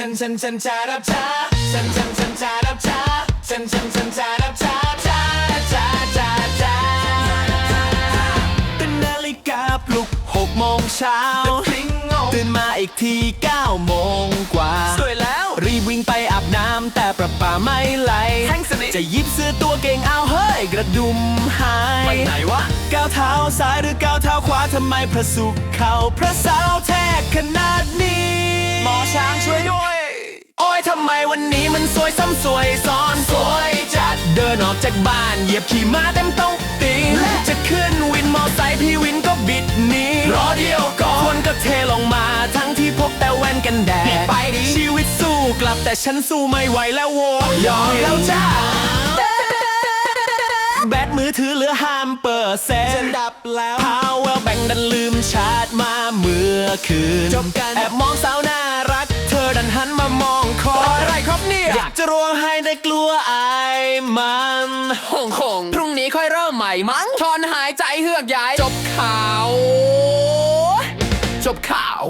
ฉันฉันฉันจะรับช้าฉันฉันฉันจะรับช้าฉันฉันฉันจะรับช้าช้าช้าช้าช้าเป็นนาฬิกาปลุกหกโมงเช้าตื่นมาอีกทีเก้าโมงกว่าสวยแล้ว รีบวิ่งไปอาบน้ำแต่ประปาไม่ไหลแห้งสนิทจะหยิบเสื้อตัวเก่งเอาเฮ้ย กระดุมหายไปไหนวะก้าวเท้าซ้ายหรือก้าวเท้าขวาทำไมพระสุขเขาพระสาวแทกขนาดนี้ ยทำไมวันนี้มันสวยซ้ำสวยซ้อนสวยจัดเดินออกจากบ้านเหยียบขี่ม้าเต็มต้องตีจะขึ้นวินมอไซค์พี่วินก็บิดหนีรอเดียวก่อนคนก็เทลงมาทั้งที่พกแต่แว่นกันแดดไปดิชีวิตสู้กลับแต่ฉันสู้ไม่ไหวแล้วโว้ยอมแล้วจ้าแบตมือถือเหลือห้ามเปอร์เซ็นดับแล้วพาวเวลแบงดันลืมชาร์จมาเมื่อคืนจบกันแอบมองสาวน่า ครับเนี่ย อยากจะร้องไห้แต่กลัวอายมันคงคงพรุ่งนี้ค่อยเริ่มใหม่มั้งถอนหายใจเฮือกย้ายจบข่าว จบข่าว